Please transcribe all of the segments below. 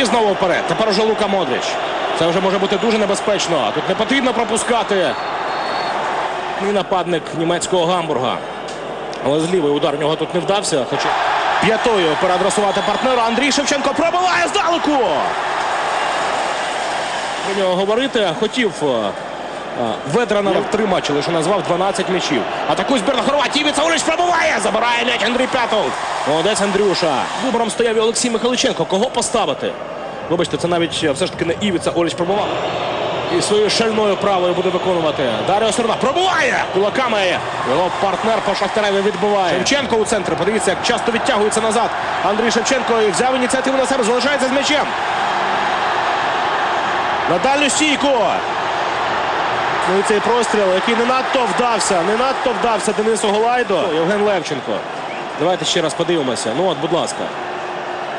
І знову вперед. Тепер уже Лука Модрич. Це вже може бути дуже небезпечно. Тут не потрібно пропускати. І нападник німецького гамбурга. Але з лівий удар в нього тут не вдався. Хоча п'ятою переадресувати партнера. Андрій Шевченко пробиває здалеку. Про нього говорити хотів е, е, три матчі лише назвав 12 м'ячів. Атакує збірна Хорватії. Івіца Орич пробиває. Забирає м'яч Андрій П'ятов. Молодець Андрюша. Вибором стояв і Олексій Михайличенко. Кого поставити? Вибачте, це навіть е, все ж таки не Івіца Оліч пробував. І своєю шальною правою буде виконувати. Даріо Серна пробуває кулаками. Його партнер по Шахтареві відбиває. Шевченко у центрі. Подивіться, як часто відтягується назад. Андрій Шевченко і взяв ініціативу на себе. Залишається з м'ячем. На дальню стійку. Ну і цей простріл, який не надто вдався. Не надто вдався Денису Голайдо. Євген Левченко. Давайте ще раз подивимося. Ну от, будь ласка.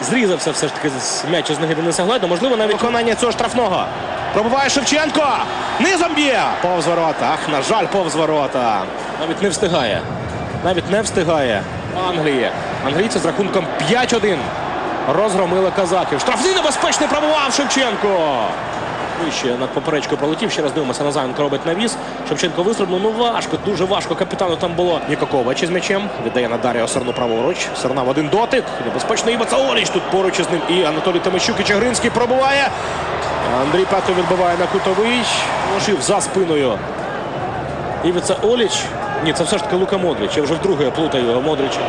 Зрізався все ж таки з м'яча з ноги Дениса Глайда. Можливо, навіть виконання цього штрафного. Пробиває Шевченко. Низом б'є. Повз ворота. Ах, на жаль, повз ворота. Навіть не встигає. Навіть не встигає. Англії. Англійці з рахунком 5-1. Розгромили казаків. Штрафний небезпечний пробував Шевченко. Вище над поперечкою пролетів. Ще раз дивимося. Назаренко робить навіс. Шевченко вистрибнув. Ну важко, дуже важко. Капітану там було Нікокович із м'ячем. Віддає на Даріо Серну праворуч. Серна в один дотик. Небезпечно Іва Цаоріч тут поруч із ним. І Анатолій Тимощук і Чагринський пробуває. Андрій Петро відбиває на кутовий. Ложив за спиною. Івіца Оліч. Ні, це все ж таки Лука Модрич. Я вже вдруге плутаю Модрича.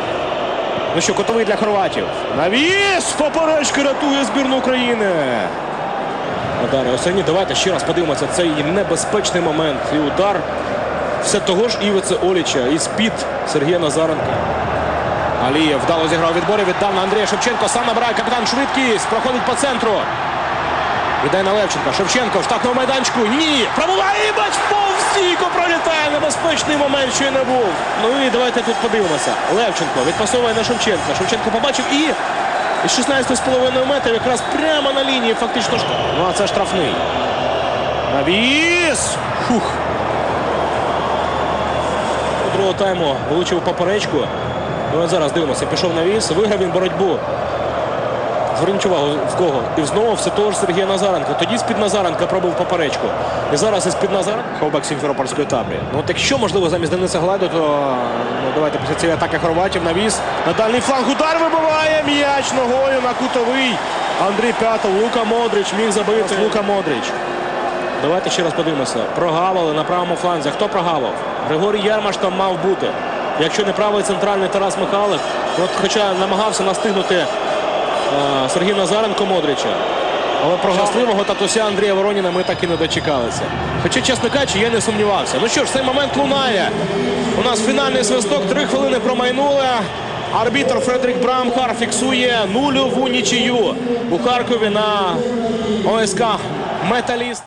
Ну що, котовий для хорватів. Навіс! Поперечки рятує збірну України. Удари Осені. Давайте ще раз подивимося. Цей небезпечний момент. І удар все того ж Івице Оліча. І спід Сергія Назаренка. Алієв вдало зіграв відборі. Віддав на Андрія Шевченко. Сам набирає капітан швидкість. Проходить по центру. Віддає на Левченка. Шевченко в штатному майданчику. Ні. Пробуває і бач повз пролітає. Небезпечний момент, що й не був. Ну і давайте тут подивимося. Левченко відпасовує на Шевченка. Шевченко побачив і із 16,5 метрів якраз прямо на лінії фактично. шт- Ну а це штрафний. Навіс! Фух. Другого тайму влучив поперечку. Ну зараз дивимося. Пішов навіс. Виграв він боротьбу. Зверніть увагу в кого. І знову все того ж Сергія Назаренка. Тоді з-під Назаренка пробив поперечку. І зараз із-під Назаренка. Ховбек Сімферопольської табрі. Ну от якщо, можливо, замість Дениса Гладу, то ну, давайте після цієї атаки хорватів навіс. На дальній фланг удар вибиває м'яч ногою на кутовий. Андрій П'ятов, Лука Модрич міг забити. Лука Модрич. Давайте ще раз подивимося. Прогавили на правому фланзі. Хто прогавив? Григорій Ярмаш там мав бути. Якщо не правий центральний Тарас Михайлик, от хоча намагався настигнути Сергій Назаренко Модрича. Але про щасливого татуся Андрія Вороніна ми так і не дочекалися. Хоча, чесно кажучи, я не сумнівався. Ну що ж, цей момент лунає. У нас фінальний свисток, три хвилини промайнули. Арбітр Фредерік Брамхар фіксує нульову нічию у Харкові на ОСК Металіст.